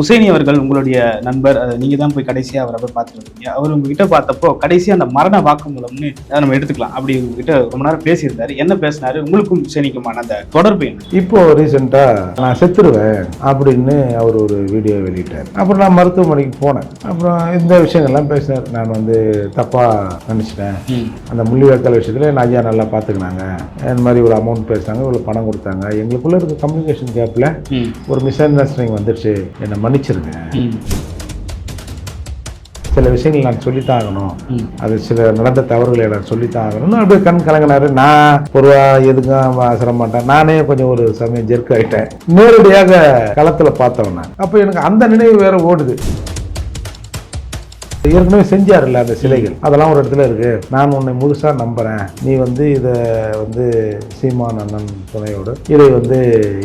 உசேனி அவர்கள் உங்களுடைய நண்பர் அதை நீங்க தான் போய் கடைசியா அவரை போய் பார்த்துட்டு இருக்கீங்க அவர் உங்ககிட்ட பார்த்தப்போ கடைசியா அந்த மரண வாக்குமூலம்னு நம்ம எடுத்துக்கலாம் அப்படி உங்ககிட்ட ரொம்ப நேரம் பேசியிருந்தாரு. என்ன பேசினாரு? உங்களுக்கும் உசேனிக்குமான அந்த தொடர்பு என்ன? இப்போ ரீசெண்டாக நான் செத்துருவேன் அப்படின்னு அவர் ஒரு வீடியோ வெளியிட்டார். அப்புறம் நான் மருத்துவமனைக்கு போனேன். அப்புறம் இந்த விஷயங்கள்லாம் பேசினார். நான் வந்து தப்பாக நினச்சிட்டேன். அந்த முள்ளிவாய்க்கால் விஷயத்தில் என் ஐயா நல்லா பார்த்துக்கினாங்க. இந்த மாதிரி ஒரு அமௌண்ட் பேசுனாங்க இவ்வளோ பணம் கொடுத்தாங்க. எங்களுக்குள்ளே இருக்க கம்யூனிகேஷன் கேப்பில் ஒரு மிஸ் அண்டர்ஸ்டாண்டிங் வந்துடுச்சு என்னை மன்னிச்சிருங்க. சில விஷயங்கள் நான் சொல்லித்தான் ஆகணும் அது சில நடந்த தவறுகளை நான் சொல்லித்தான் ஆகணும்னு அப்படியே கண் கலங்கினாரு. நான் பொதுவா எதுக்கும் அவசர மாட்டேன். நானே கொஞ்சம் ஒரு சமயம் ஜெர்க் ஆயிட்டேன். நேரடியாக களத்தில் பார்த்தவன் அப்போ எனக்கு அந்த நினைவு வேற ஓடுது. ஏற்கனவே செஞ்சார்ல அந்த சிலைகள். அதெல்லாம் ஒரு இடத்துல இருக்கு. நான் உன்னை முழுசா நம்புறேன். நீ வந்து இதை வந்து சீமான் அண்ணன் துணையோடு இதை வந்து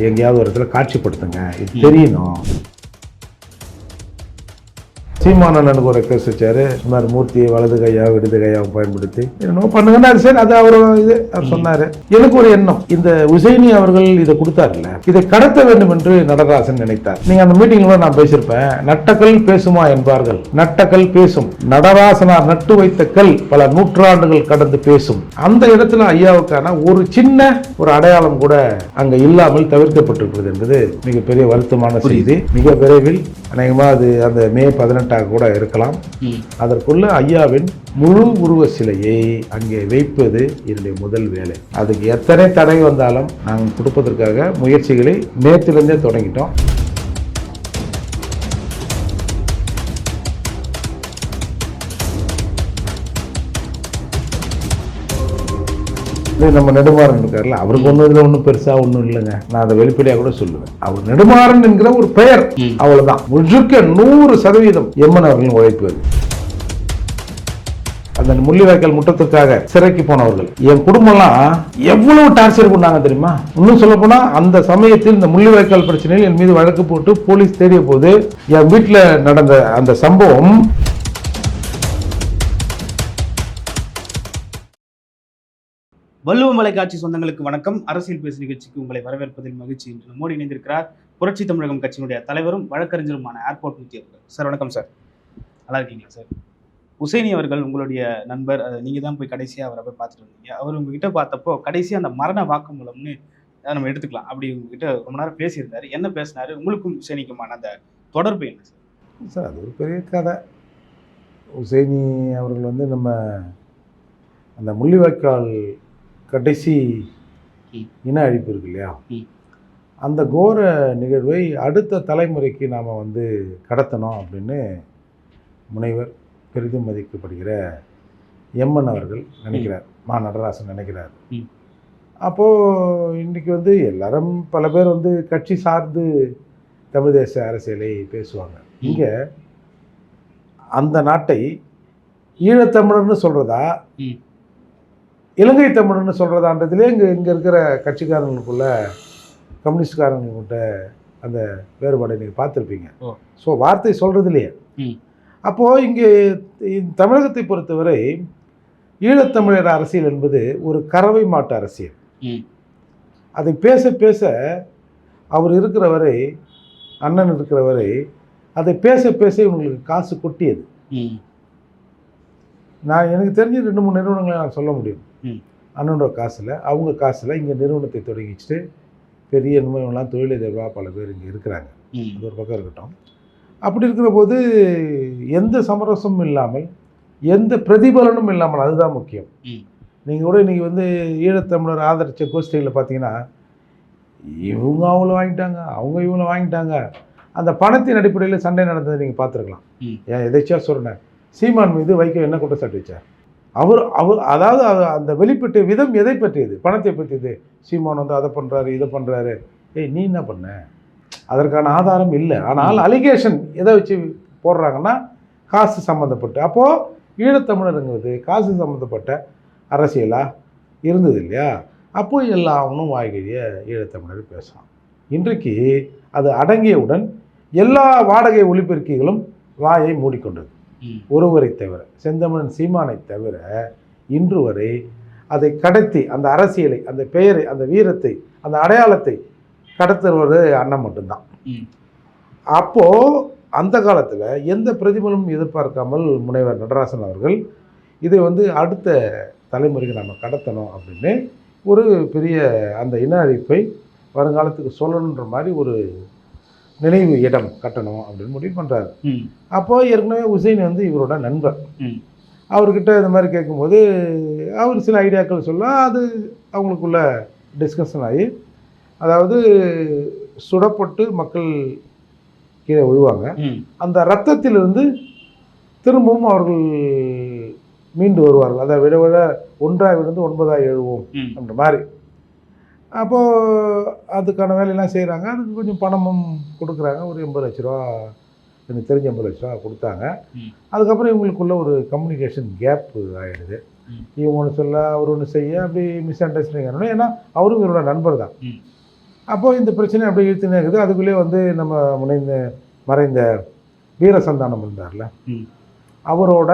எங்கேயாவது ஒரு இடத்துல காட்சிப்படுத்துங்க. இது தெரியணும். சீமானண்ணனுக்கு ஒரு ரெக்வஸ்ட் வச்சாரு. இந்த மாதிரி மூர்த்தியை வலது கையா இடது கையாவும் பயன்படுத்தி. என்னமோ பண்ணுங்கன்னா சரி அது அவர் இது அவர் சொன்னாரு. எனக்கு ஒரு எண்ணம். இந்த உசைனி அவர்கள் இதை கொடுத்தாருல்ல இதை கடத்த வேண்டும் என்று நடராசன் நினைத்தார். நீங்க அந்த மீட்டிங்ல நான் பேசியிருப்பேன். நட்டக்கல் பேசுமா என்பார்கள். நட்டக்கல் பேசும். நடராசனார் நட்டு வைத்த கல் பல நூற்றாண்டுகள் கடந்து பேசும். அந்த இடத்துல ஐயாவுக்கான ஒரு சின்ன ஒரு அடையாளம் கூட அங்க இல்லாமல் தவிர்க்கப்பட்டிருக்கிறது என்பது மிகப்பெரிய வருத்தமான செய்தி. மிக விரைவில் அநேகமாக அது அந்த மே பதினெட்டாக கூட இருக்கலாம். அதற்குள்ள ஐயாவின் முழு உருவ சிலையை அங்கே வைப்பது என்னுடைய முதல் வேலை. அதுக்கு எத்தனை தடை வந்தாலும் நாங்கள் கொடுப்பதற்காக முயற்சிகளை நேற்றிலிருந்தே தொடங்கிட்டோம். இது நம்ம நெடுமாறன் இருக்கார்ல அவருக்கு ஒன்றும் இதில் ஒன்றும் பெருசாக ஒன்றும் இல்லைங்க. நான் அதை வெளிப்படையாக கூட சொல்லுவேன். அவர் நெடுமாறன் என்கிற ஒரு பெயர். அவ்வளவுதான். முழுக்க நூறு சதவீதம் எம்மன் அவர்களின் உழைப்பு. அந்த முள்ளிவாய்க்கால் முட்டத்துக்காக சிறைக்கு போனவர்கள். என் குடும்பம்லாம் எவ்வளவு டார்ச்சர் பண்ணாங்க தெரியுமா? இன்னும் சொல்ல போனா அந்த சமயத்தில் இந்த முள்ளிவாய்க்கால் பிரச்சனையில் என் மீது வழக்கு போட்டு போலீஸ் தேடிய போது என் வீட்டில் நடந்த அந்த சம்பவம் வள்ளுவ மலைக்காட்சி சொந்தங்களுக்கு வணக்கம். அரசியல் பேசு நிகழ்ச்சிக்கு உங்களை வரவேற்பதில் மகிழ்ச்சி என்று நம்மோடு இணைந்திருக்கிறார் புரட்சி தமிழகம் கட்சியினுடைய தலைவரும் வழக்கறிஞருமான ஏர்போர்ட் மூர்த்தி அவர்கள் சார் வணக்கம் சார். நல்லா இருக்கீங்களா சார்? உசேனி அவர்கள் உங்களுடைய நண்பர் அதை நீங்க தான் போய் கடைசியா அவரை போய் பார்த்துட்டு இருந்தீங்க அவர் உங்ககிட்ட பார்த்தப்போ கடைசியா அந்த மரண வாக்குமூலம்னு அதை நம்ம எடுத்துக்கலாம். அப்படி உங்ககிட்ட ரொம்ப நேரம் பேசியிருந்தாரு. என்ன பேசினாரு? உங்களுக்கும் உசேனிக்குமான அந்த தொடர்பு என்ன சார்? சார் அது ஒரு பெரிய கதை. உசைனி அவர்கள் வந்து நம்ம அந்த முள்ளிவாய்க்கால் கடைசி. இன அழிப்பு இருக்கு இல்லையா. அந்த கோர நிகழ்வை அடுத்த தலைமுறைக்கு நாம் வந்து கடத்தணும் அப்படின்னு முனைவர் பெரிதும் மதிக்கப்படுகிற எம்மன் அவர்கள் நினைக்கிறார் மா நடராசன் நினைக்கிறார். அப்போது இன்றைக்கி வந்து எல்லாரும் பல பேர் வந்து கட்சி சார்ந்து தமிழ் தேச அரசியலை பேசுவாங்க இங்கே அந்த நாட்டை ஈழத்தமிழர்னு சொல்கிறதா. இலங்கை தமிழர்னு சொல்கிறதான்றதுலே இங்கே இங்கே இருக்கிற கட்சிக்காரங்களுக்குள்ள கம்யூனிஸ்ட்காரங்கள்கிட்ட அந்த வேறுபாடை நீங்கள் பார்த்துருப்பீங்க. ஸோ வார்த்தை சொல்கிறதுலையே. அப்போது இங்கே தமிழகத்தை பொறுத்தவரை ஈழத்தமிழர் அரசியல் என்பது ஒரு கறவை மாட்டு அரசியல். அதை பேச பேச அவர் இருக்கிற வரை அண்ணன் இருக்கிற வரை அதை பேச பேச இவங்களுக்கு காசு கொட்டியது நான் எனக்கு தெரிஞ்ச ரெண்டு மூணு நிறுவனங்களை நான் சொல்ல முடியும். அண்ணனோட காசில் அவங்க காசில் இங்கே நிறுவனத்தை தொடங்கி வச்சுட்டு பெரிய நிறுவனம்லாம் தொழிலதிபராக பல பேர் இங்கே இருக்கிறாங்க. அது ஒரு பக்கம் இருக்கட்டும். அப்படி இருக்கிற போது எந்த சமரசமும் இல்லாமல் எந்த பிரதிபலனும் இல்லாமல் அதுதான் முக்கியம். நீங்கள் கூட இன்றைக்கி வந்து ஈழத்தமிழர் ஆதரித்த கோஷ்டிகளில் பார்த்தீங்கன்னா இவங்க அவங்கள வாங்கிட்டாங்க அவங்க இவங்கள வாங்கிட்டாங்க. அந்த பணத்தின் அடிப்படையில் சண்டை நடந்ததை நீங்கள் பார்த்துருக்கலாம். ஏன் எதாச்சியாக சொல்கிறேன் சீமான் மீது வைக்க என்ன குற்றச்சாட்டு வச்சார்? அவர் அவர் அதாவது அது- அந்த வெளிப்பட்ட விதம் எதை பற்றியது? பணத்தை பற்றியது. சீமான் வந்து அதை பண்ணுறாரு இதை பண்ணுறாரு ஏய் நீ என்ன பண்ண? அதற்கான ஆதாரம் இல்லை. ஆனால் அலிகேஷன் எதை வச்சு போடுறாங்கன்னா காசு சம்மந்தப்பட்டு அப்போது ஈழத்தமிழருங்கிறது காசு சம்மந்தப்பட்ட அரசியலாக இருந்தது இல்லையா? அப்போ எல்லாவனும் வாய்கழிய ஈழத்தமிழர் பேசலாம். இன்றைக்கு அது அடங்கியவுடன் எல்லா வாடகை ஒளிபெருக்கிகளும் வாயை மூடிக்கொண்டது. ஒருவரை தவிர செந்தமிழன் சீமானை தவிர இன்று வரை அதை கடத்தி அந்த அரசியலை அந்த பெயரை அந்த வீரத்தை அந்த அடையாளத்தை கடத்துவது அண்ணன் மட்டும்தான். அப்போது அந்த காலத்தில் எந்த பிரதிபலனும் எதிர்பார்க்காமல் முனைவர் நடராசன் அவர்கள் இதை வந்து அடுத்த தலைமுறைக்கு நம்ம கடத்தணும் அப்படின்னு ஒரு பெரிய அந்த இன அழிப்பை வருங்காலத்துக்கு சொல்லணுன்ற மாதிரி ஒரு நினைவு இடம் கட்டணும் அப்படின்னு முடிவு பண்ணுறாரு ம். அப்போ ஏற்கனவே உசைன் வந்து இவரோட நண்பர். அவர்கிட்ட இந்த மாதிரி கேட்கும்போது அவர் சில ஐடியாக்கள் சொல்ல அது அவங்களுக்குள்ள டிஸ்கஷன் ஆகி அதாவது சுடப்பட்டு மக்கள் கீழே விழுவாங்க. அந்த ரத்தத்திலிருந்து திரும்பவும் அவர்கள் மீண்டு வருவார்கள். அதை விட விட ஒன்றாக விழுந்து ஒன்பதாக எழுவோம் அந்த மாதிரி. அப்போது அதுக்கான வேலையெல்லாம் செய்கிறாங்க அதுக்கு கொஞ்சம் பணமும் கொடுக்குறாங்க. ஒரு எண்பது லட்ச ரூபா எனக்கு தெரிஞ்ச எண்பது லட்ச ரூபா கொடுத்தாங்க. அதுக்கப்புறம் இவங்களுக்குள்ள ஒரு கம்யூனிகேஷன் கேப் ஆகிடுது. இவங்க ஒன்று சொல்ல அவர் ஒன்று செய்ய அப்படி மிஸ் அண்டர்ஸ்டாண்டிங் ஆகணும் ஏன்னா அவரும் இவரோட நண்பர் தான். ம். அப்போ இந்த பிரச்சனை அப்படியே இழுத்துனே இருக்குது. அதுக்குள்ளேயே வந்து நம்ம முனைந்த மறைந்த வீரசந்தானம் இருந்தார்ல அவரோட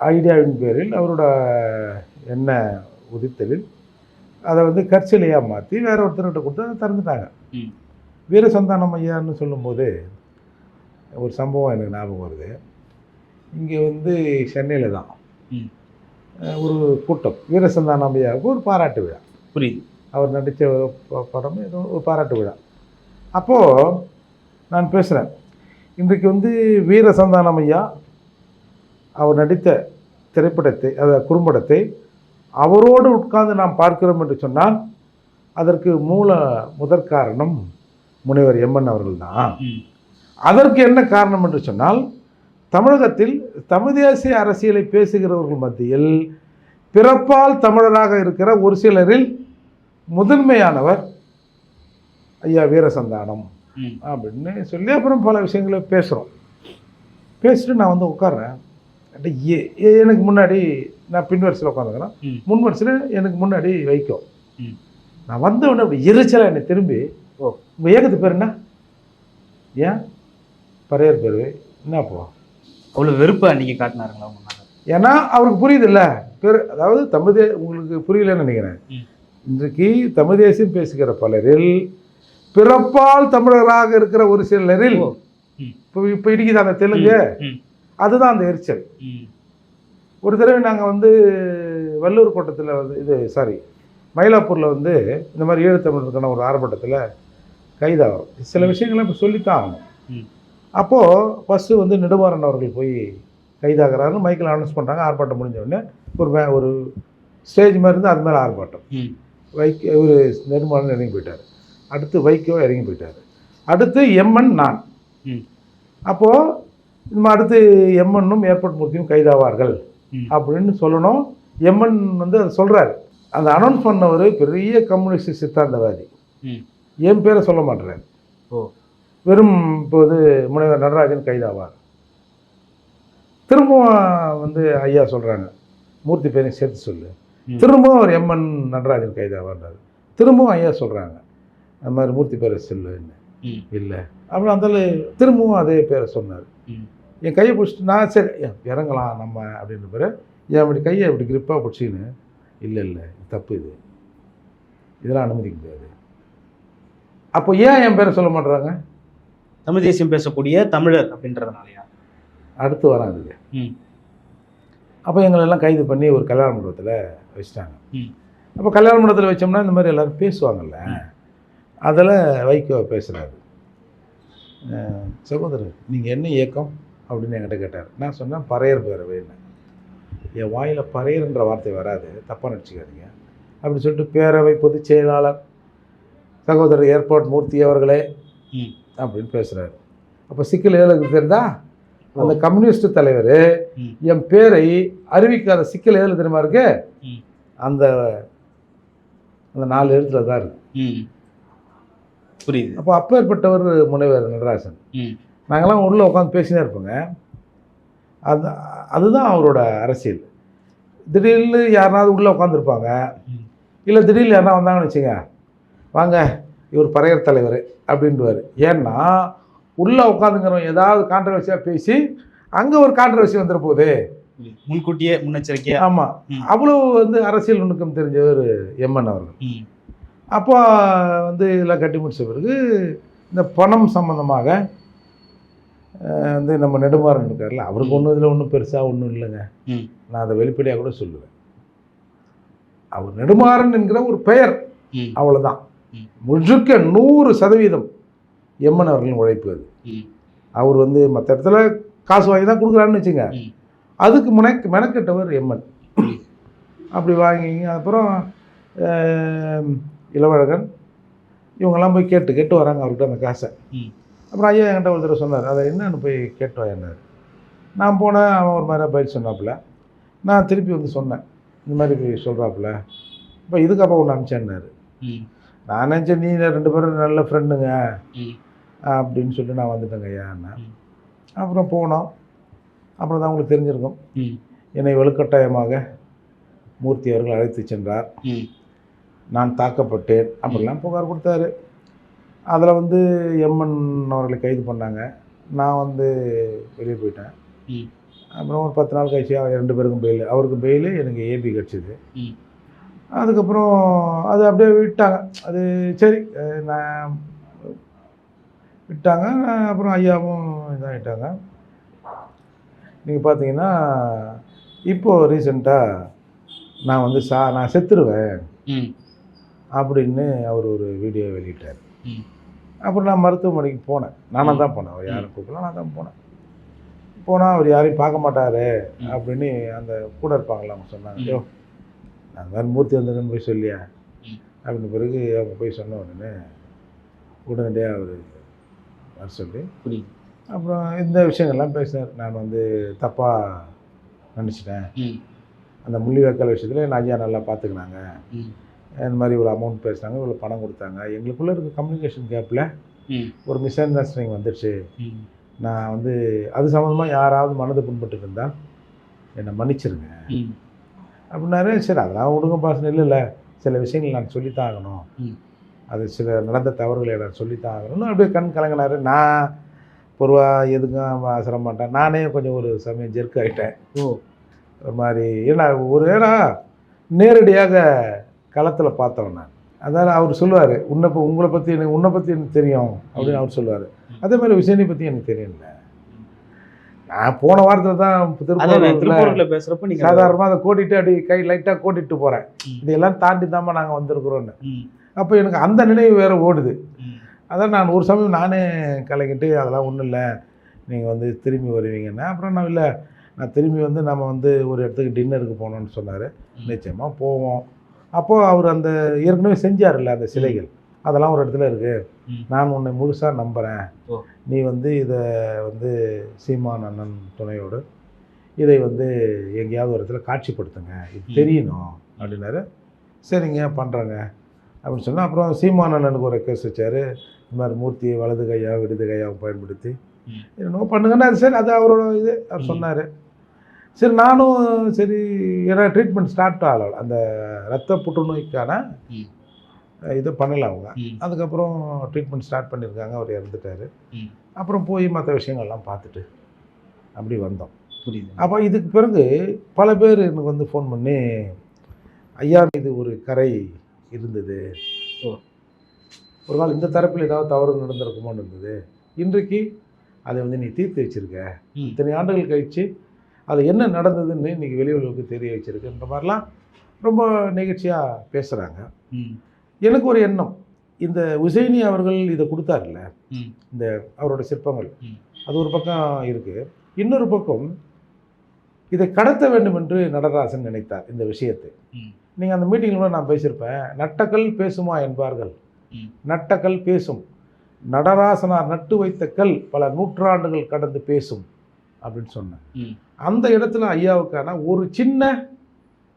ஐடியாவின் பேரில் அவரோட என்ன உதித்தலில் அதை வந்து கற்சிலையாக மாற்றி வேற ஒருத்தர்கிட்ட கொடுத்து அதை திறந்துட்டாங்க. வீரசந்தானம் ஐயான்னு சொல்லும்போது ஒரு சம்பவம் எனக்கு ஞாபகம் வருது. இங்கே வந்து சென்னையில் தான். ஒரு கூட்டம். வீரசந்தானம் ஐயாவுக்கு ஒரு பாராட்டு விழா. புரியுது. அவர் நடித்த படம் ஏதோ ஒரு பாராட்டு விழா. அப்போது நான் பேசுகிறேன் இன்றைக்கு வந்து வீர சந்தானம் ஐயா அவர் நடித்த திரைப்படத்தை அதாவது குறும்படத்தை அவரோடு உட்கார்ந்து நாம் பார்க்கிறோம் என்று சொன்னால் அதற்கு மூல முதற் காரணம் முனைவர் எம்என் அவர்கள் தான் அதற்கு என்ன காரணம் என்று சொன்னால் தமிழகத்தில் தமிழ் தேசிய அரசியலை பேசுகிறவர்கள் மத்தியில் பிறப்பால் தமிழராக இருக்கிற ஒரு சிலரில் முதன்மையானவர் ஐயா வீரசந்தானம். அப்படின்னு சொல்லி அப்புறம் பல விஷயங்களை பேசுகிறோம் பேசிட்டு நான் வந்து உட்கார்றேன். அட ஏ- ஏ- எனக்கு முன்னாடி நான் பின் வரிசையில் உட்காந்துக்கிறேன் முன் வரிசையில் எனக்கு முன்னாடி வைக்கும். நான் வந்த உடனே அப்படி எரிச்சலாக என்னை திரும்பி ஓ உங்கள் ஏகத்து பேர் என்ன? ஏன்? பறையர் பேர். என்னப்போ அவ்வளோ வெறுப்பை அன்னைக்கு காட்டினாருங்களா ஏன்னா அவருக்கு புரியுதுல்ல. பேர் அதாவது தமிழ் தே உங்களுக்கு புரியலன்னு நினைக்கிறேன். இன்றைக்கு தமிழ் தேசியம் பேசுகிற பலரில் பிறப்பால் தமிழராக இருக்கிற ஒரு சிலரில் இப்போ இப்போ இடிக்குது அந்த தெலுங்கு? அதுதான் அந்த எரிச்சல். ஒரு தடவை நாங்கள் வந்து வள்ளூர் கோட்டத்தில் வந்து இது சாரி மயிலாப்பூரில் வந்து இந்த மாதிரி ஈழத்தமிழருக்கான ஒரு ஆர்ப்பாட்டத்தில் கைதாகும் சில விஷயங்களை இப்போ சொல்லித்தான் ஆகணும். அப்போது ஃபஸ்ட்டு வந்து நெடுமாறன் அவர்கள் போய் கைதாகிறாருன்னு மைக்கில் அனௌன்ஸ் பண்ணுறாங்க ஆர்ப்பாட்டம் முடிஞ்ச உடனே ஒரு மே ஒரு ஸ்டேஜ் மாதிரி இருந்து அது மேலே ஆர்ப்பாட்டம். ம். வைக்க ஒரு நெடுமாறன் இறங்கி போயிட்டார். அடுத்து வைகோ இறங்கி போயிட்டார். அடுத்து எம்என் நான். அப்போது நம்ம அடுத்து எம்என்னும் ஏர்போர்ட் மூர்த்தியும் கைதாவார்கள். அப்படின்னு சொல்லணும். எம்என் வந்து அதை சொல்கிறாரு அந்த அனௌன்ஸ் பண்ணவர் பெரிய கம்யூனிஸ்ட் சித்தாந்தவாதி. என் பேரை சொல்ல மாட்டேறாரு ஓ. வெறும் இப்போது முனைவர் நடராஜன் கைதாவார். திரும்பவும் வந்து ஐயா சொல்கிறாங்க மூர்த்தி பேரையும் சேர்த்து சொல்லு. திரும்பவும் அவர் எம்என் நடராஜன் கைதாவார்ன்றாரு திரும்பவும் ஐயா சொல்கிறாங்க அந்த மாதிரி மூர்த்தி பேரை சொல்லுன்னு. இல்லை. அப்புறம் அந்த திரும்பவும் அதே பேரை சொன்னார். என் கையை பிடிச்சிட்டு நான் சரி இறங்கலாம் நம்ம அப்படின்ற பேர் என் அப்படி கையை அப்படி கிரிப்பாக பிடிச்சின்னு இல்லை இல்லை தப்பு இது. இதெல்லாம் அனுமதிக்க முடியாது. அப்போ ஏன் என் பேரை சொல்ல மாட்றாங்க? தமிழ் தேசியம் பேசக்கூடிய தமிழர் அப்படின்றதுனாலயா? அடுத்து வரான் அதுக்கு அப்போ எங்களெல்லாம் கைது பண்ணி ஒரு கல்யாண மண்டபத்தில் வச்சுட்டாங்க. அப்போ கல்யாண மண்டபத்தில் வச்சோம்னா இந்த மாதிரி எல்லோரும் பேசுவாங்கல்ல. அதில் வைகோ பேசுகிறாரு சகோதரர் நீங்கள் என்ன இயக்கம்? அப்படின்னு என்கிட்ட கேட்டார். நான் சொன்னேன் பறையர் பேரவைன்னு என் வாயில் பறையர்ன்ற வார்த்தை வராது தப்பாக நினச்சிக்காதீங்க அப்படி சொல்லிட்டு பேரவை பொதுச் செயலாளர் சகோதரர் ஏர்போர்ட் மூர்த்தி அவர்களே அப்படின்னு பேசுகிறாரு அப்போ சிக்கல் எதில் தெரியுதா? அந்த கம்யூனிஸ்ட் தலைவர் என் பேரை அறிவிக்காத சிக்கல் எதில் தெரியுமா இருக்கு? அந்த அந்த நாலு எழுத்துல தான் இருக்கு. ம். புரியுது. அப்போ அப்பேற்பட்டவர் முனைவர் நடராசன் ம் நாங்களாம் உள்ளே உட்காந்து பேசினே இருப்போங்க. அது அதுதான் அவரோட அரசியல். திடீர்னு யாருனாவது உள்ளே உட்காந்துருப்பாங்க இல்லை திடீர்னு யாருனா வந்தாங்கன்னு வச்சுங்க வாங்க இவர் பறையர் தலைவர் அப்படின்டுவார் ஏன்னா உள்ளே உட்காந்துங்கிறவங்க ஏதாவது கான்ட்ரவர்சியாக பேசி அங்கே ஒரு கான்ட்ரவர்சி வந்துட போகுது முன்கூட்டியே முன்னெச்சரிக்கையா. ஆமாம். அவ்வளோ வந்து அரசியல் நுணுக்கம் தெரிஞ்சவர் எம்என் அவர்கள். அப்போ வந்து இதெல்லாம் கட்டி முடிச்ச பிறகு இந்த பணம் சம்பந்தமாக அஹ், வந்து நம்ம நெடுமாறன் இருக்கார்ல அவருக்கு ஒன்றும் இதில் ஒன்றும் பெருசாக ஒன்றும் இல்லைங்க. நான் அதை வெளிப்படையாக கூட சொல்லுவேன் அவர் நெடுமாறன் என்கிற ஒரு பெயர் ம். முழுக்க நூறு சதவீதம் எம்மன் அவர்களின் உழைப்பு அது. அவர் வந்து மற்ற இடத்துல காசு வாங்கி தான் கொடுக்குறாருன்னு வச்சுங்க. அதுக்கு மெனக் மெனக்கெட்டவர் எம்மன் அப்படி வாங்கி அப்புறம் இளவழகன் இவங்கெல்லாம் போய் கேட்டு கேட்டு வராங்க அவர்கிட்ட அந்த காசை. அப்புறம் ஐயா என்கிட்ட ஒரு தடவை சொன்னார் அதை என்னன்னு போய் கேட்டு வாங்கினார் நான் போனேன் அவன் ஒரு மாதிரி பதில் சொன்னாப்புல. நான் திருப்பி வந்து சொன்னேன் இந்த மாதிரி போய் சொல்கிறாப்புல இப்போ இதுக்கு அப்போ ஒன்று அனுப்பிச்சேன்னாரு. ம். நான் நினச்சேன் நீ ரெண்டு பேரும் நல்ல ஃப்ரெண்டுங்க. அப்படின்னு சொல்லிட்டு நான் வந்துட்டேங்க ம். அப்புறம் போனோம். அப்புறம் தான் உங்களுக்கு தெரிஞ்சிருக்கும். என்னை வலுக்கட்டாயமாக மூர்த்தி அவர்கள் அழைத்து சென்றார். நான் தாக்கப்பட்டேன். அப்படிலாம் புகார் கொடுத்தாரு. அதில் வந்து எம்என் அவர்களை கைது பண்ணாங்க நான் வந்து வெளியே போயிட்டேன். அப்புறம் ஒரு பத்து நாள் கழிச்சு அவர் ரெண்டு பேருக்கும் பெயில் அவருக்கு பெயில் எனக்கு ஏபி கிடச்சிது. அதுக்கப்புறம் அது அப்படியே விட்டாங்க அது சரி நான் விட்டாங்க நான் அப்புறம் ஐயாவும் இதாகிட்டாங்க நீங்கள் பார்த்தீங்கன்னா இப்போது ரீசெண்டாக நான் வந்து சா நான் செத்துருவேன். அப்படின்னு அவர் ஒரு வீடியோ வெளியிட்டார். அப்புறம் நான் மருத்துவமனைக்கு போனேன் நானாக தான் போனேன் அவர் யாரும் கூப்பிடல நான் தான் போனேன் போனால் அவர் யாரையும் பார்க்க மாட்டாரு. அப்படின்னு அந்த கூட இருப்பாங்களா அவங்க சொன்னாங்க. ஐயோ நான் மாதிரி மூர்த்தி வந்திருக்கேன்னு போய் சொல்லியா. அப்படின்னு பிறகு அவங்க போய் சொன்ன உடனே உடனடியாக அவர் வர சொல்லி அப்புறம் இந்த விஷயங்கள்லாம் பேசினார் நான் வந்து தப்பாக நினச்சிட்டேன். அந்த முள்ளிவாய்க்கால் விஷயத்தில் என்ன ஐயா நல்லா பார்த்துக்கினாங்க. இந்த மாதிரி இவ்வளோ அமௌண்ட் பேசுனாங்க இவ்வளோ பணம் கொடுத்தாங்க. எங்களுக்குள்ளே இருக்க கம்யூனிகேஷன் கேப்பில். ஒரு மிஸ் அண்டர்ஸ்டாண்டிங் வந்துடுச்சு. நான் வந்து அது சம்மந்தமாக யாராவது மனதை புண்பட்டு இருந்தால் என்னை மன்னிச்சிருங்க. அப்படின்னாரு சரி அதெல்லாம் விடுங்க பாசனம் இல்லை. இல்லை சில விஷயங்கள் நான் சொல்லித்தான் ஆகணும். அது சில நடந்த தவறுகளை நான் சொல்லித்தான் ஆகணும்னு அப்படியே கண் கலங்கினாரு. நான் பொதுவாக எதுக்கும் மாட்டேன். நானே கொஞ்சம் ஒரு சமயம் ஜெர்க் ஆகிட்டேன் ஓ. ஒரு மாதிரி ஏன்னா ஒரு ஏன்னா நேரடியாக களத்தில் பார்த்தவன் நான். அதான் அவர் சொல்லுவார் உன்னை உங்களை பற்றி எனக்கு உன்னை பற்றி எனக்கு தெரியும். அப்படின்னு அவர் சொல்லுவார். அதே மாதிரி விசயனை பற்றி எனக்கு தெரியல. நான் போன வாரத்தில் தான் திருப்பூர்ல திருப்பூர்ல பேசுறப்ப நீங்க சாதாரணமாக அதை கோடிட்டு அப்படி கை லைட்டாக கோடிட்டு போகிறேன். இதையெல்லாம் தாண்டி தாம்மா நாங்கள் வந்திருக்கிறோன்னு. அப்போ எனக்கு அந்த நினைவு வேறு ஓடுது. அதான் நான் ஒரு சமயம் நானே கலக்கிட்டு அதெல்லாம் ஒன்றும் இல்லை. நீங்கள் வந்து திரும்பி வருவீங்கன்னா அப்புறம் நான் இல்லை. நான் திரும்பி வந்து நம்ம வந்து ஒரு இடத்துக்கு டின்னருக்கு போகணும்னு சொன்னார். நிச்சயமாக போவோம். அப்போது அவர் அந்த ஏற்கனவே செஞ்சார்ல அந்த சிலைகள். அதெல்லாம் ஒரு இடத்துல இருக்குது ம். நான் உன்னை முழுசாக நம்புகிறேன். நீ வந்து இதை வந்து சீமான் அண்ணன் துணையோடு இதை வந்து எங்கேயாவது ஒரு இடத்துல காட்சிப்படுத்துங்க. இது. தெரியணும் அப்படின்னாரு. சரிங்க பண்ணுறேங்க அப்படின்னு சொன்னால் அப்புறம் சீமான் அண்ணனுக்கு ஒரு ரெக்வஸ்ட் வச்சார். இந்த மாதிரி மூர்த்தியை வலது கையாக இடது கையாக பயன்படுத்தி. ம். என்னமோ பண்ணுங்கன்னா அது சரி அது அவரோட இது அவர். சொன்னார். சரி நானும் சரி ஏன்னா ட்ரீட்மெண்ட் ஸ்டார்ட் ஆகல. அந்த ரத்த புற்றுநோய்க்கான இது பண்ணல அவங்க. அதுக்கப்புறம் ட்ரீட்மெண்ட் ஸ்டார்ட் பண்ணியிருக்காங்க அவர் இறந்துட்டார். அப்புறம் போய் மற்ற விஷயங்கள்லாம் பார்த்துட்டு அப்படி வந்தோம். புரியுது. அப்போ இதுக்கு பிறகு பல பேர் எனக்கு வந்து ஃபோன் பண்ணி ஐயா இது ஒரு கரை இருந்தது. ஒரு நாள் இந்த தரப்பில் ஏதாவது தவறு நடந்திருக்குமோன்னு இருந்தது. இன்றைக்கு அதை வந்து நீ தீர்த்து வச்சிருக்க. இத்தனை ஆண்டுகள் கழித்து அது என்ன நடந்ததுன்னு இன்னைக்கு வெளி உலகுக்கு தெரிய வச்சிருக்குன்ற மாதிரிலாம் ரொம்ப நிகழ்ச்சியாக பேசுகிறாங்க. எனக்கு ஒரு எண்ணம் இந்த உசைனி அவர்கள் இதை கொடுத்தாருல்ல ம். இந்த அவரோட சிற்பங்கள். அது ஒரு பக்கம் இருக்குது இன்னொரு பக்கம் இதை கடத்த வேண்டும் என்று நடராசன் நினைத்தார் இந்த விஷயத்தை. நீங்கள் அந்த மீட்டிங்கில் கூட நான் பேசியிருப்பேன் நட்டக்கல் பேசுமா என்பார்கள். நட்டக்கல் பேசும் நடராசனார் நட்டு வைத்த கல் பல நூற்றாண்டுகள் கடந்து பேசும் அப்படின்னு சொன்னேன். அந்த இடத்துல ஐயாவுக்கான ஒரு சின்ன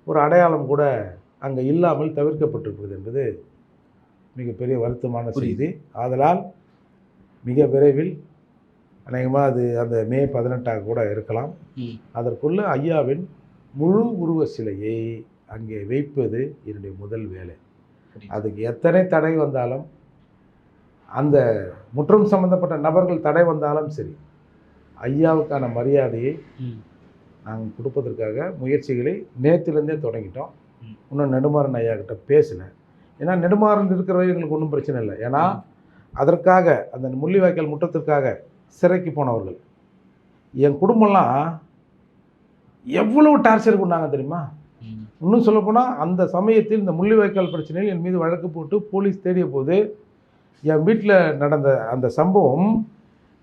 ஒரு அடையாளம் கூட அங்கே இல்லாமல் தவிர்க்கப்பட்டிருக்கிறது என்பது மிகப்பெரிய வருத்தமான. செய்தி ஆதலால் மிக விரைவில் அநேகமாக அது அந்த மே பதினெட்டாக கூட இருக்கலாம். அதற்குள்ள ஐயாவின் முழு உருவ சிலையை அங்கே வைப்பது என்னுடைய முதல் வேலை. அதுக்கு எத்தனை தடை வந்தாலும் அந்த முற்றும் சம்பந்தப்பட்ட நபர்கள் தடை வந்தாலும் சரி ஐயாவுக்கான மரியாதையை. நாங்கள் கொடுப்பதற்காக முயற்சிகளை நேற்றுலேருந்தே தொடங்கிட்டோம். இன்னும் நெடுமாறன் ஐயா கிட்ட பேசல ஏன்னா நெடுமாறன் இருக்கிறவங்க எங்களுக்கு ஒன்றும் பிரச்சனை இல்லை ஏன்னா அதற்காக அந்த முள்ளிவாய்க்கால் முற்றத்திற்காக சிறைக்கு போனவர்கள் என் குடும்பம்லாம் எவ்வளவு டார்ச்சர் கொண்டாங்க தெரியுமா. இன்னும் சொல்லப்போனால் அந்த சமயத்தில் இந்த முள்ளிவாய்க்கால் பிரச்சனையில் என் மீது வழக்கு போட்டு போலீஸ் தேடிய போது என் வீட்டில் நடந்த அந்த சம்பவம்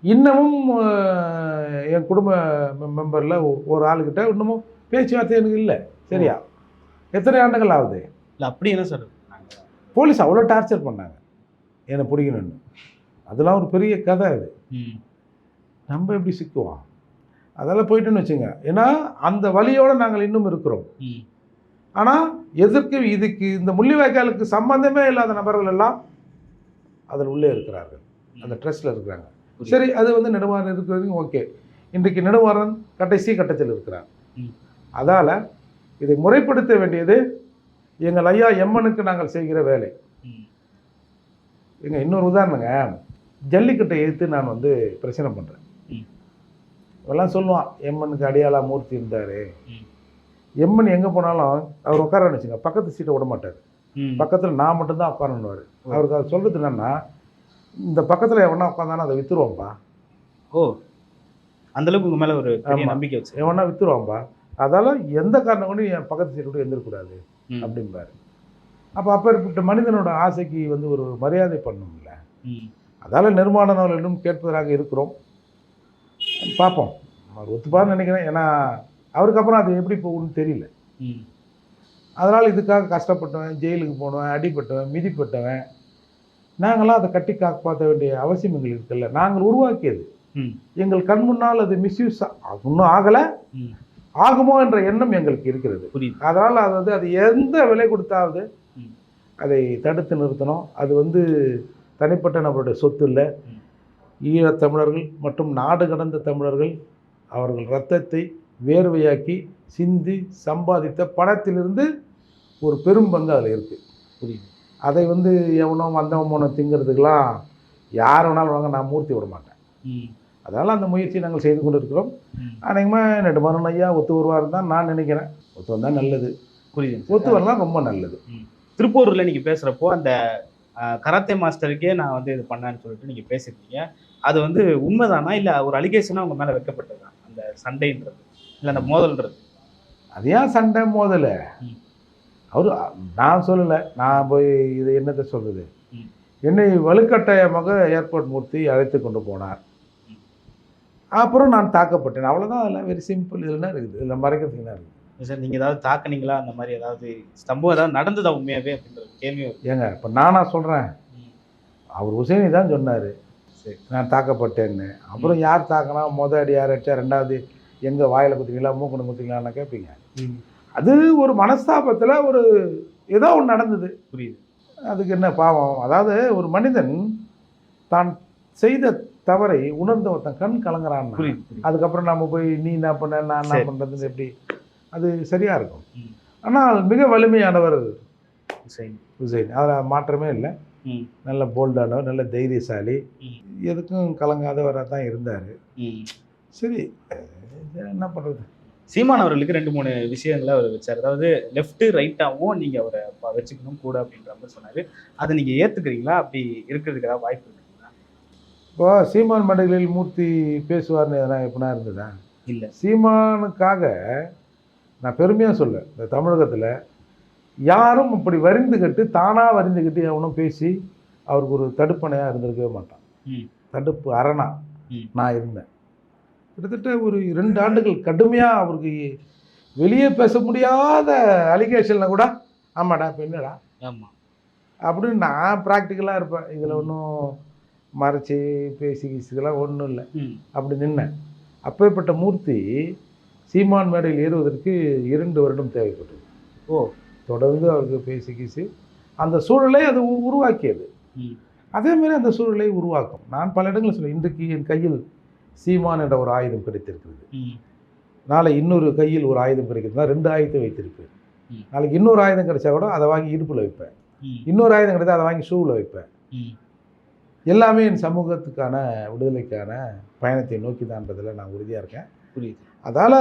இன்னமும் என் குடும்ப மெம்பரில் ஒரு ஆளுக்கிட்ட இன்னமும் பேச்சுவார்த்தை எனக்கு இல்லை. சரியா? எத்தனை ஆண்டுகள் ஆகுது? இல்ல அப்படி என்ன சார்? போலீஸ் அவ்வளோ டார்ச்சர் பண்ணாங்க. என்னை பிடிக்கணும்னு. அதெல்லாம் ஒரு பெரிய கதை அது. நம்ம எப்படி சிக்குவோம்? அதெல்லாம் போயிட்டுன்னு வச்சுங்க. ஏன்னா அந்த வழியோடு நாங்கள் இன்னும் இருக்கிறோம். ஆனால் எதற்கு இதுக்கு இந்த முள்ளிவாய்க்காலுக்கு சம்பந்தமே இல்லாத நபர்கள் எல்லாம் அதில் உள்ளே இருக்கிறார்கள். அந்த ட்ரஸ்ட்டில் இருக்கிறாங்க. சரி அது வந்து நெடுமாறன் இருக்கிறது ஓகே இன்றைக்கு நெடுமாறன் கடைசி கட்டத்தில் இருக்கிறார். அதால் இதை முறைப்படுத்த வேண்டியது எங்கள் ஐயா எம்மனுக்கு நாங்கள் செய்கிற வேலை ம். எங்க இன்னொரு உதாரணங்க ஜல்லிக்கட்டை எதிர்த்து நான் வந்து பிரச்சனை பண்ணுறேன் ம். இதெல்லாம் சொல்லுவான் எம்மனுக்கு அடியாளா மூர்த்தி இருந்தார். எம்மன் எங்கே போனாலும் அவர் உட்கார வச்சுங்க பக்கத்து சீட்டை விட மாட்டார். பக்கத்தில் நான் மட்டும்தான் உட்காரணுவார். அவருக்கு அது சொல்கிறது என்னன்னா இந்த பக்கத்தில் எவனா உட்காந்தானோ அதை விற்றுருவான்ப்பா ஓ அந்த அளவுக்கு உங்க மேல ஒரு. நம்பிக்கை வச்சு எவனா விற்றுருவான்ப்பா அதால எந்த காரணம் கொண்டு என் பக்கத்து சீட்டை விட்டு எந்திரக்கூடாது ம். அப்படிம்பாரு. அப்போ அப்பேற்பட்ட மனிதனோட ஆசைக்கு வந்து ஒரு மரியாதை பண்ணணும்ல. அதால் நிர்மாணம் அவர்களிடம் கேட்பதாக இருக்கிறோம். பார்ப்போம். அவர் ஒத்துப்பான்னு நினைக்கிறேன். ஏன்னா அவருக்கு அப்புறம் அது எப்படி போகும்னு தெரியல. அதனால் இதுக்காக கஷ்டப்பட்டவன் ஜெயிலுக்கு போனவன் அடிப்பட்டவன் மிதிப்பட்டவன் நாங்களாம் அதை கட்டி காப்பாற்ற வேண்டிய அவசியம் எங்களுக்கு இருக்குல்ல. நாங்கள் உருவாக்கியது. எங்கள் கண் முன்னால் அது மிஸ்யூஸ் இன்னும் ஆகலை. ஆகுமோ என்ற எண்ணம் எங்களுக்கு இருக்கிறது. புரியுது. அதனால் அது வந்து அது எந்த விலை கொடுத்தாவது. அதை தடுத்து நிறுத்தணும். அது வந்து தனிப்பட்ட நபருடைய சொத்து இல்லை. ஈழத்தமிழர்கள் மற்றும் நாடு கடந்த தமிழர்கள் அவர்கள் இரத்தத்தை வேர்வையாக்கி சிந்தி சம்பாதித்த பணத்திலிருந்து ஒரு பெரும் பங்கு அதில் இருக்குது புரியுது. அதை வந்து எவனோ வந்தவன் போன திங்கிறதுக்கெல்லாம் யார் வேணாலும் வாங்க நான் மூர்த்தி விட மாட்டேன். அதனால் அந்த முயற்சியை நாங்கள் செய்து கொண்டு இருக்கிறோம். அநேகமாக நெடுமாறன் ஐயா ஒத்து வருவார் தான் நான் நினைக்கிறேன். ஒத்து வந்தால் நல்லது. புரியுது ஒத்து வரலாம் ரொம்ப நல்லது. திருப்பூர்ல நீங்க பேசுறப்போ அந்த கராத்தே மாஸ்டருக்கே நான் வந்து இது பண்ணேன்னு சொல்லிட்டு நீங்க பேசியிருக்கீங்க அது வந்து உண்மைதானா? இல்ல ஒரு அலிகேஷனா உங்க மேல வைக்கப்பட்டதா? அந்த சண்டைன்றது. இல்ல அந்த மோதல்ன்றது. அது ஏன் சண்டை மோதல. அவர் நான் சொல்லலை. நான் போய் இது என்னத்தை சொல்கிறது. என்னை வலுக்கட்டாயமாக ஏர்போர்ட் மூர்த்தி அழைத்து கொண்டு போனார். அப்புறம் நான் தாக்கப்பட்டேன். அவ்வளோதான் அதில் வெரி சிம்பிள் இதில் என்ன இருக்குது? இதில் மறைக்கிறதுக்கு என்ன இருக்குது? சார் நீங்க ஏதாவது தாக்குனீங்களா? அந்த மாதிரி ஏதாவது சம்பவம் ஏதாவது நடந்ததா உண்மையாவே அப்படின்ற கேள்வி. ஏங்க இப்போ நானா சொல்கிறேன். அவர் உசேனி தான் சொன்னார். சரி. நான் தாக்கப்பட்டேன்னு. அப்புறம் யார் தாக்கினா? மொத அடி யார் அடிச்சா? ரெண்டாவது எங்கே வாயில் குத்திங்களா மூக்கணு குத்திங்களான்னு கேட்பீங்க அது ஒரு மனஸ்தாபத்தில் ஒரு ஏதோ ஒன்று நடந்தது. புரியுது. அதுக்கு என்ன பாவம்? அதாவது ஒரு மனிதன் தான் செய்த தவறை உணர்ந்த ஒருத்தன் கண் கலங்குறான் புரியுது அதுக்கப்புறம் நம்ம போய் நீ என்ன பண்ண நான் என்ன. பண்ணுறதுன்னு எப்படி? அது சரியா இருக்கும். ஆனால் மிக வலிமையானவர் சரி ஹுசைன் அதில் மாற்றமே இல்லை. நல்ல போல்டானவர் நல்ல தைரியசாலி. எதுக்கும் கலங்காதவராக தான் இருந்தார். சரி என்ன பண்ணுறது சீமான் அவர்களுக்கு ரெண்டு மூணு விஷயங்களை அவர் வச்சார். அதாவது லெஃப்ட் ரைட்டாகவும் நீங்க அவரை வச்சுக்கணும் கூட அப்படின்ற மாதிரி சொன்னாரு. அதை நீங்க ஏத்துக்கிறீங்களா? அப்படி இருக்கிறதுக்கு ஏதாவது வாய்ப்பு இருக்குங்களா? இப்போ சீமான் மடைகளில் மூர்த்தி பேசுவார்னு எதனா எப்படின்னா இருந்ததா? இல்ல. சீமானுக்காக நான் பெருமையாக சொல்ல இந்த தமிழகத்தில் யாரும் இப்படி வரிந்துக்கிட்டு தானாக வரிந்துக்கிட்டு எவனும் பேசி அவருக்கு ஒரு தடுப்பணையாக இருந்திருக்கவே மாட்டான். தடுப்பு அரணா. நான் இருந்தேன். கிட்டத்தட்ட ஒரு ரெண்டு ஆண்டுகள் கடுமையாக அவருக்கு வெளியே பேச முடியாத அலிகேஷனில் கூட ஆமாடா இப்போ என்னடா? ஆமா. அப்படின்னு நான் ப்ராக்டிக்கலாக இருப்பேன். இதில் ஒன்றும் மறைச்சி பேசி கீசிக்கெல்லாம் ஒன்றும் இல்லை. அப்படி நின்னேன். அப்பேற்பட்ட மூர்த்தி சீமான் மேடையில் ஏறுவதற்கு இரண்டு வருடம் தேவைப்பட்டது. ஓ. தொடர்ந்து அவருக்கு பேசி கீசி. அந்த சூழலை அது உருவாக்கியது. ம். அதே மாதிரி அந்த சூழலை உருவாக்கும். நான் பல இடங்களில் சொல்லுவேன் இன்றைக்கு என் கையில் சீமான் என்ற ஒரு ஆயுதம் கிடைத்திருக்கிறது. நாளை இன்னொரு கையில் ஒரு ஆயுதம் கிடைக்கிறதுனா ரெண்டு ஆயுதத்தை வைத்திருப்பேன். நாளைக்கு இன்னொரு ஆயுதம் கிடைச்சா கூட அதை வாங்கி இடுப்பில் வைப்பேன். இன்னொரு ஆயுதம் கிடைத்தா அதை வாங்கி ஷூவில் வைப்பேன். எல்லாமே என் சமூகத்துக்கான விடுதலைக்கான பயணத்தை நோக்கி தான்றதில் நான் உறுதியாக இருக்கேன் புரியுது அதால்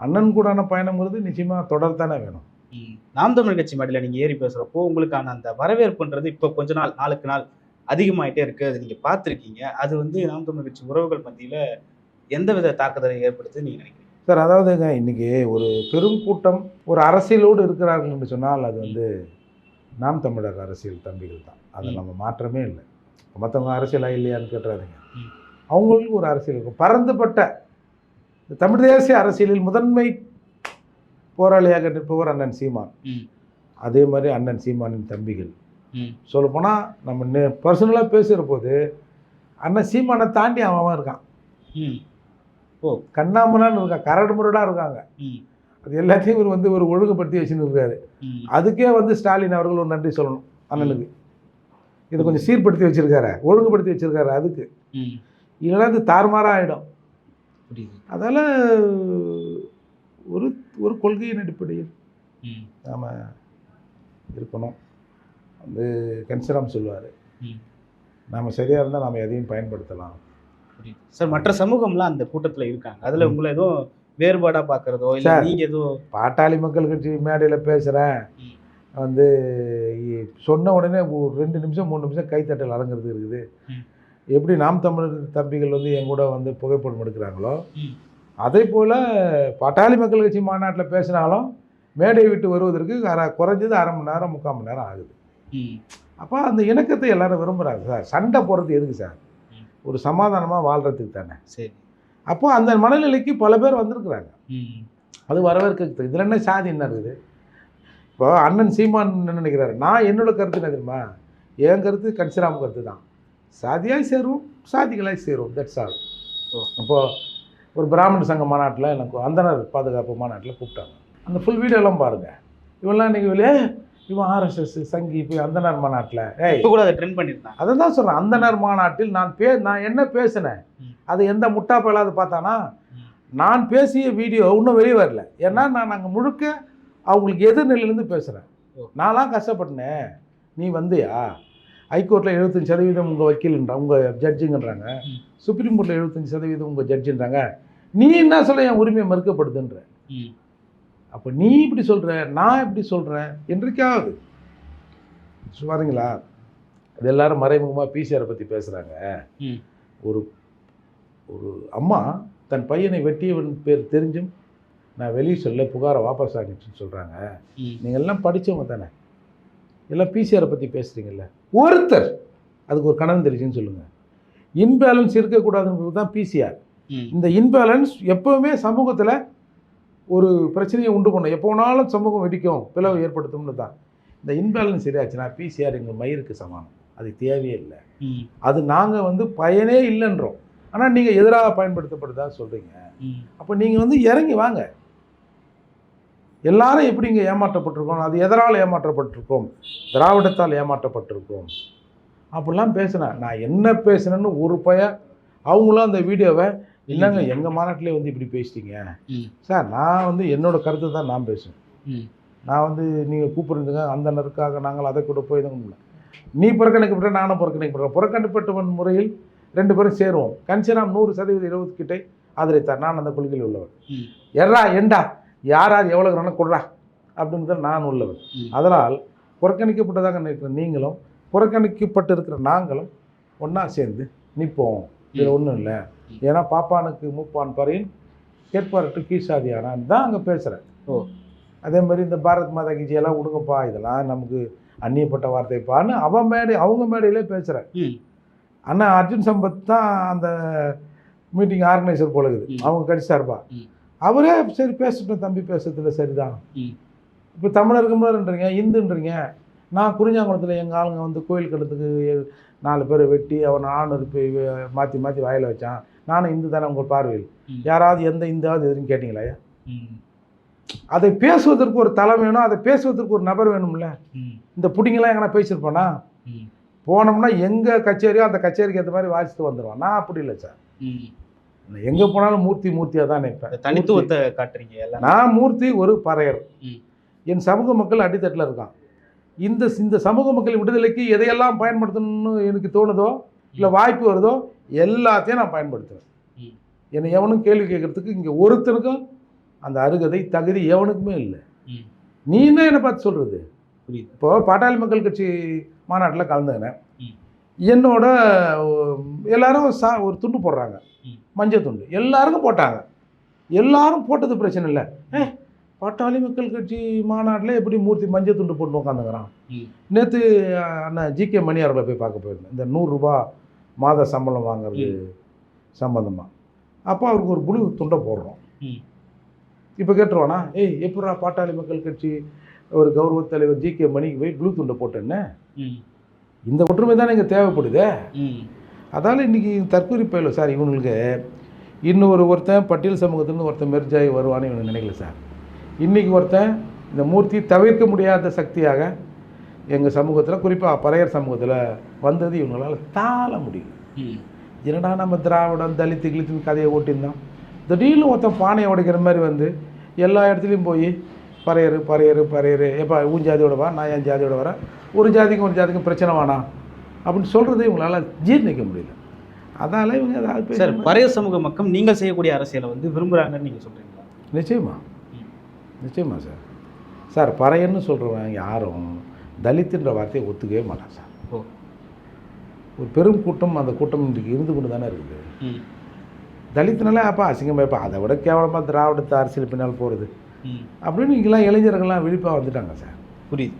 அண்ணன் கூடான பயணங்கிறது நிச்சயமாக தொடர்தானே வேணும் ம். நாம் தமிழ் கட்சி மேடையில் நீங்க ஏறி பேசுறப்போ உங்களுக்கான அந்த வரவேற்புன்றது இப்போ கொஞ்ச நாள் நாளுக்கு நாள் அதிகமாயிட்டே இருக்கு அதை நீங்க பார்த்திருக்கீங்க அது வந்து நாம் தமிழர் கட்சி உறவுகள் மத்தியில எந்த வித தாக்குதலை ஏற்படுத்து நீங்க நினைக்கிறீங்க சார் அதாவதுங்க இன்னைக்கு ஒரு பெரும் கூட்டம் ஒரு அரசியலோடு இருக்கிறார்கள் என்று சொன்னால் அது வந்து நாம் தமிழர் அரசியல் தம்பிகள் தான் அதை. நம்ம மாற்றமே இல்லை மற்றவங்க அரசியலா இல்லையான்னு கேட்டுறாதீங்க ம். அவங்களுக்கு ஒரு அரசியல் இருக்கும் பரந்துபட்ட இந்த தமிழ் தேசிய அரசியலில் முதன்மை போராளியாக நிற்பவர் அண்ணன் சீமான். அதே மாதிரி அண்ணன் சீமானின் தம்பிகள். சொல்லப்போனால் நம்ம பர்சனலாக பேசுகிற போது அண்ணன் சீமானை தாண்டி அவன் இருக்கான். ம். கண்ணாமலான்னு இருக்கான் கரடு முரடாக இருக்காங்க. அது எல்லாத்தையும் இவர் வந்து ஒரு ஒழுங்குபடுத்தி வச்சுன்னு இருக்காரு. அதுக்கே வந்து ஸ்டாலின் அவர்கள் ஒரு நன்றி சொல்லணும் அண்ணனுக்கு. இதை கொஞ்சம் சீர்படுத்தி வச்சிருக்காரு ஒழுங்குபடுத்தி வச்சிருக்காரு அதுக்கு. இல்லைன்னா இது தாறுமாறாக ஆகிடும் அதால் ஒரு ஒரு கொள்கையின் அடிப்படையில் நாம் இருக்கணும். வந்து கன்சிராம் சொல்லுவார் நாம் சரியாக இருந்தால் நாம் எதையும் பயன்படுத்தலாம் சார் மற்ற சமூகம்லாம் அந்த கூட்டத்துல இருக்காங்க அதுல. உங்களை எதுவும் வேறுபாடா பாக்குறதோ இல்ல சார். நீங்க எதுவும் பாட்டாளி மக்கள் கட்சி மேடையில் பேசுகிறேன். வந்து சொன்ன உடனே ஒரு ரெண்டு நிமிஷம் மூணு நிமிஷம் கைத்தட்டல் அலங்கிறது இருக்குது. எப்படி நாம் தமிழர் தம்பிகள் வந்து என் கூட வந்து புகைப்படம் எடுக்கிறாங்களோ. அதே போல் பாட்டாளி மக்கள் கட்சி மாநாட்டில் பேசினாலும் மேடை விட்டு வருவதற்கு அரை குறைஞ்சது அரை மணி நேரம் முக்கால் மணி நேரம் ஆகுது அப்போ அந்த இணக்கத்தை எல்லாரும் விரும்புகிறாங்க சார். சண்டை போடுறது எதுக்கு சார். ஒரு சமாதானமாக வாழ்கிறதுக்கு தானே. சரி. அப்போ அந்த மனநிலைக்கு பல பேர் வந்திருக்கிறாங்க. அது வரவேற்க இதில் என்ன சாதி என்ன இருக்குது? இப்போ அண்ணன் சீமான் என்ன நினைக்கிறாரு? நான் என்னோட கருத்து என்ன தெரியுமா? என் கருத்து கன்சிராம் கருத்து தான். சாதியாய் சேருவோம் சாதிகளாய் சேருவோம். தட்ஸ் ஆல் ஓ. இப்போ ஒரு பிராமண சங்க மாநாட்டில் எனக்கு அந்தனர் பாதுகாப்பு மாநாட்டில் கூப்பிட்டாங்க. அந்த ஃபுல் வீடியோலாம் பாருங்கள் இவெல்லாம் நீங்கள் வெளியே இவன் ஆர்எஸ்எஸ் சங்கி போய் அந்தனர் மாநாட்டில். ஏய் இப்ப கூட அதை ட்ரெண்ட் பண்ணிருந்தாங்க அதை தான் சொல்கிறேன் அந்தனர் மாநாட்டில் நான் பே நான் என்ன பேசினேன். அது எந்த முட்டா பயலாவது பார்த்தானா. நான் பேசிய வீடியோ இன்னும் வெளியே வரல. ஏன்னா நான் அங்கே முழுக்க அவங்களுக்கு எதிர்நிலையிலேருந்து பேசுகிறேன். நான்லாம் கஷ்டப்பட்டனேன் நீ வந்தியா? ஹைகோர்ட்டில் எழுபத்தஞ்சு சதவீதம் உங்கள் வக்கீல்ன்றா உங்கள் ஜட்ஜுங்கன்றாங்க. சுப்ரீம் கோர்ட்டில் எழுபத்தஞ்சு சதவீதம் உங்கள் ஜட்ஜுன்றாங்க நீ என்ன சொல்ல என் உரிமை மறுக்கப்படுதுன்ற? அப்போ நீ இப்படி சொல்கிற நான் இப்படி சொல்கிறேன் என்றைக்காவது. பாருங்களா இது எல்லாரும் மறைமுகமாக பிசிஆரை பற்றி பேசுகிறாங்க ஒரு ஒரு அம்மா தன் பையனை வெட்டியவன் பேர் தெரிஞ்சும் நான் வெளியே சொல்ல புகாரை வாபஸ் ஆகிடுச்சுன்னு சொல்கிறாங்க நீங்கள் எல்லாம் படித்தவங்க தானே. எல்லாம் பிசிஆரை பற்றி பேசுகிறீங்கல்ல ஒருத்தர் அதுக்கு ஒரு கணவன் தெரிஞ்சுன்னு சொல்லுங்கள் இன்பேலன்ஸ் இருக்கக்கூடாதுன்றது தான் பிசிஆர் இந்த இன்பேலன்ஸ் எப்போவுமே சமூகத்தில் ஒரு பிரச்சனையை உண்டு பண்ணும். எப்போ வேணாலும் சமூகம் வெடிக்கும் பிளவு ஏற்படுத்தும்னு தான். இந்த இன்பேலன்ஸ் சரியாச்சுன்னா பிசிஆர் எங்கள் மயிருக்கு சமானம் அது தேவையே இல்லை. அது நாங்கள் வந்து பயனே இல்லைன்றோம். ஆனால் நீங்கள் எதிராக பயன்படுத்தப்படுதா சொல்கிறீங்க அப்போ நீங்கள் வந்து இறங்கி வாங்க. எல்லாரும் எப்படி இங்கே ஏமாற்றப்பட்டிருக்கோம்? அது எதனால் ஏமாற்றப்பட்டிருக்கோம்? திராவிடத்தால் ஏமாற்றப்பட்டிருக்கோம். அப்படிலாம் பேசினேன் நான் என்ன பேசினேன்னு ஒரு பய அவங்களும் அந்த வீடியோவை என்னங்க எங்கள் மாநாட்டிலே வந்து இப்படி பேசிட்டீங்க. சார் நான் வந்து என்னோட கருத்தை தான் நான் பேசுவேன் நான் வந்து நீங்கள் கூப்பிடுறதுங்க அந்த நருக்காக நாங்கள் அதை கூட போய் இதுங்க முடியல. நீ புறக்கணிக்கப்பட்ட நானும் புறக்கணிக்கப்படுறேன் புறக்கணிக்கப்பட்டவன் முறையில் ரெண்டு பேரும் சேருவோம். கன்சிராம் நூறு சதவீத இருபது கிட்டே ஆதரித்தார். நான் அந்த கொள்கையில் உள்ளவன். எறா எண்டா யார் யார் எவ்வளோ வேணால் கொடுறா அப்படின்னு தான் நான் உள்ளவன். அதனால் புறக்கணிக்கப்பட்டதாக நினைக்கிற நீங்களும் புறக்கணிக்கப்பட்டு இருக்கிற நாங்களும் ஒன்றா சேர்ந்து நிற்போம் இதில் ஒன்றும் இல்லை. ஏன்னா பாப்பானுக்கு மூப்பான் பறையின் கேட்பார்ட்டு கீழ்சாதியானான்னு தான் அங்கே பேசுகிறேன் ஓ. அதே மாதிரி இந்த பாரத் மாதா கீஜி எல்லாம் விடுங்கப்பா இதெல்லாம் நமக்கு அந்நியப்பட்ட வார்த்தைப்பான்னு அவன் மேடை அவங்க மேடையிலே பேசுகிறேன் அண்ணா அர்ஜுன் சம்பத் தான் அந்த மீட்டிங் ஆர்கனைசர் போல இருக்குது. ம். அவங்க கட்சி சார்பா. அவரே சரி பேசட்டும் தம்பி பேசுறதுல சரிதான். இப்போ தமிழர் கம்ளர்ன்றீங்க இந்துன்றீங்க. நான் குறிஞ்சாங்குளத்தில் எங்கள் ஆளுங்க வந்து கோயில் கட்டத்துக்கு நாலு பேரை வெட்டி அவன் ஆண் இருப்பை மாற்றி மாற்றி வாயில வச்சான். நானும் இந்து தானே உங்கள் பார்வையில். யாராவது எந்த இந்தாவது எதுன்னு கேட்டிங்களா அதை பேசுவதற்கு ஒரு தளம் வேணும் அதை பேசுவதற்கு ஒரு நபர் வேணும்ல? இந்த புடிங்கெல்லாம் எங்கன்னா பேசியிருப்பானா? போனோம்னா எங்கே கச்சேரியோ அந்த கச்சேரிக்கு ஏற்ற மாதிரி வாசித்து வந்துடுவான் நான் அப்படி இல்லை சார். எங்கே போனாலும் மூர்த்தி மூர்த்தியாக தான் நிற்பேன் தனித்துவத்தை காட்டுறீங்க நான் மூர்த்தி ஒரு பறையர். என் சமூக மக்கள் அடித்தட்டில் இருக்கான். இந்த இந்த சமூக மக்கள் விடுதலைக்கு எதையெல்லாம் பயன்படுத்தணும்னு எனக்கு தோணுதோ இல்லை வாய்ப்பு வருதோ எல்லாத்தையும் நான் பயன்படுத்துவேன். என்னை எவனும் கேள்வி கேட்கறதுக்கு இங்கே ஒருத்தனுக்கும் அந்த அருகதை தகுதி எவனுக்குமே இல்லை. நீ என்ன என்னை பார்த்து சொல்கிறது இப்போ பாட்டாளி மக்கள் கட்சி மாநாட்டில் கலந்துக்கினேன். என்னோட எல்லாரும் சா ஒரு துண்டு போடுறாங்க. மஞ்சள் துண்டு. எல்லாருக்கும் போட்டாங்க. எல்லாரும் போட்டது பிரச்சனை இல்லை. பாட்டாளி மக்கள் கட்சி மாநாட்டில் எப்படி மூர்த்தி மஞ்சள் துண்டு போட்டு உட்காந்துக்கிறான். நேற்று அண்ணன் ஜி கே மணி அவர்களை போய் பார்க்க போயிருந்தேன். இந்த நூறுரூபா மாத சம்பளம் வாங்குறது சம்மந்தமாக அப்போ அவருக்கு ஒரு புளு துண்டை போடுறோம். இப்போ கேட்டுருவானா? ஏய் எப்படா பாட்டாளி மக்கள் கட்சி ஒரு கௌரவ தலைவர் ஜி கே மணிக்கு போய் ப்ளூ துண்டை போட்டேன்னு. இந்த ஒற்றுமை தானே இங்கே தேவைப்படுதே. அதால் இன்றைக்கி தற்கொலை பயில சார் இவங்களுக்கு இன்னொரு ஒருத்தன் பட்டியல் சமூகத்துலேருந்து ஒருத்தன் மெர்ஜாகி வருவான்னு இவனுக்கு நினைக்கல சார். இன்றைக்கி ஒருத்தன் இந்த மூர்த்தி தவிர்க்க முடியாத சக்தியாக எங்கள் சமூகத்தில் குறிப்பாக பறையர் சமூகத்தில் வந்தது இவங்களால தாழ முடியல. ம். என்னடா நம்ம திராவிடம் தலித்து கிழித்துன்னு கதையை ஓட்டியிருந்தோம்? திடீர்னு ஒருத்தன் பானையை உடைக்கிற மாதிரி வந்து எல்லா இடத்துலையும் போய் பறையரு பறையரு பறையரு எப்பா உன் ஜாதியோட வா நான் என் ஜாதியோட வரேன். ஒரு ஜாதிக்கும் ஒரு ஜாதிக்கும் பிரச்சனை வேணாம் அப்படின்னு சொல்கிறது இவங்களால ஜீர்ணிக்க முடியல. அதால் இவங்க ஏதாவது சார் பறைய சமூக மக்கள் நீங்கள் செய்யக்கூடிய அரசியலை வந்து விரும்புகிறாங்கன்னு நீங்கள் சொல்கிறீங்களா நிச்சயமா. ம். நிச்சயமா சார். சார் பறையன்னு சொல்கிறவன் யாரும் தலித்துன்ற வார்த்தையை ஒத்துக்கவே மாட்டான் சார். ஓ. ஒரு பெரும் கூட்டம் அந்த கூட்டம் இன்றைக்கு இருந்து கொண்டு தானே இருக்குது. தலித்துனாலே அப்போ அசிங்கமாப்பா அதை விட கேவலமாக திராவிடத்தை அரசியல் பின்னால் போகிறது. அப்படின்னு இங்கெல்லாம் இளைஞர்கள்லாம் விழிப்பாக வந்துட்டாங்க சார். புரியுது.